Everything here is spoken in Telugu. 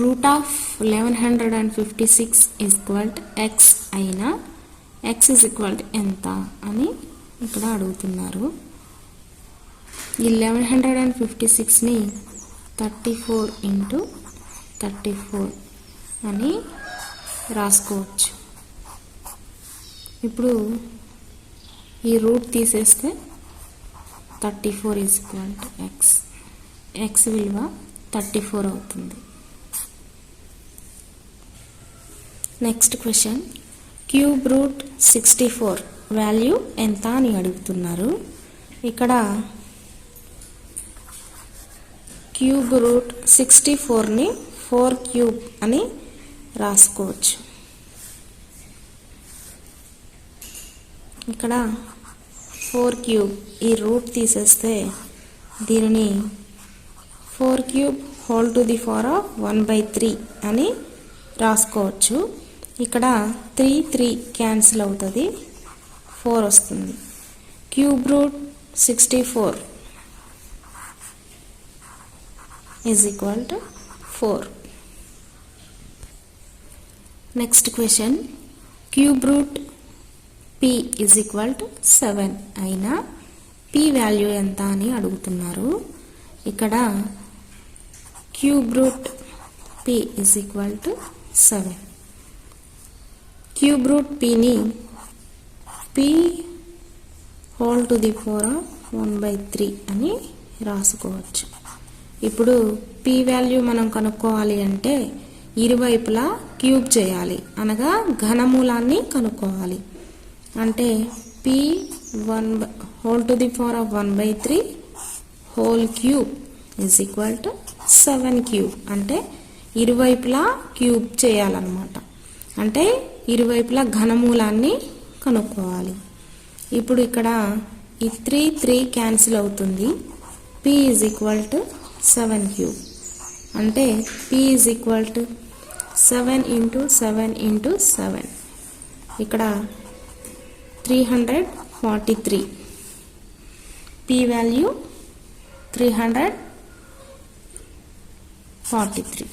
Root of eleven hundred and fifty six is equal x అయినా ఎక్స్ ఈజ్ ఈక్వల్ ఎంత అని ఇక్కడ అడుగుతున్నారు. ఈ eleven hundred and fifty సిక్స్ని thirty four into thirty four అని రాసుకోవచ్చు. ఇప్పుడు ఈ రూట్ తీసేస్తే thirty four is equal to x. X విలువ థర్టీ ఫోర్ అవుతుంది. Next question cube root sixty four value ఎంత అని అడుగుతున్నారు? ఇక్కడ క్యూబ్ రూట్ సిక్స్టీ ఫోర్ని ఫోర్ క్యూబ్ అని రాసుకోవచ్చు. ఇక్కడ ఫోర్ క్యూబ్ ఈ రూట్ తీసేస్తే దీనిని four cube whole to the four of one by three అని రాసుకోవచ్చు. ఇక్కడ త్రీ త్రీ క్యాన్సిల్ అవుతుంది. ఫోర్ వస్తుంది. Cube root sixty four is equal to four next question cube root P is equal to seven అయినా పి వాల్యూ ఎంత అని అడుగుతున్నారు. ఇక్కడ cube root P is equal to seven cube root పిని P whole to the four of one by three అని రాసుకోవచ్చు. ఇప్పుడు పి వాల్యూ మనం కనుక్కోవాలి అంటే ఇరువైపులా క్యూబ్ చేయాలి. అనగా ఘనమూలాన్ని కనుక్కోవాలి. అంటే P one whole to the four of one by three whole cube is equal to seven cube అంటే ఇరువైపులా క్యూబ్ చేయాలన్నమాట. అంటే ఇరువైపులా ఘనమూలాన్ని కనుక్కోవాలి. ఇప్పుడు ఇక్కడ ఈ త్రీ త్రీ క్యాన్సిల్ అవుతుంది. P is equal to seven cube అంటే P is equal to seven into seven into seven ఇక్కడ three hundred forty three P value three hundred forty three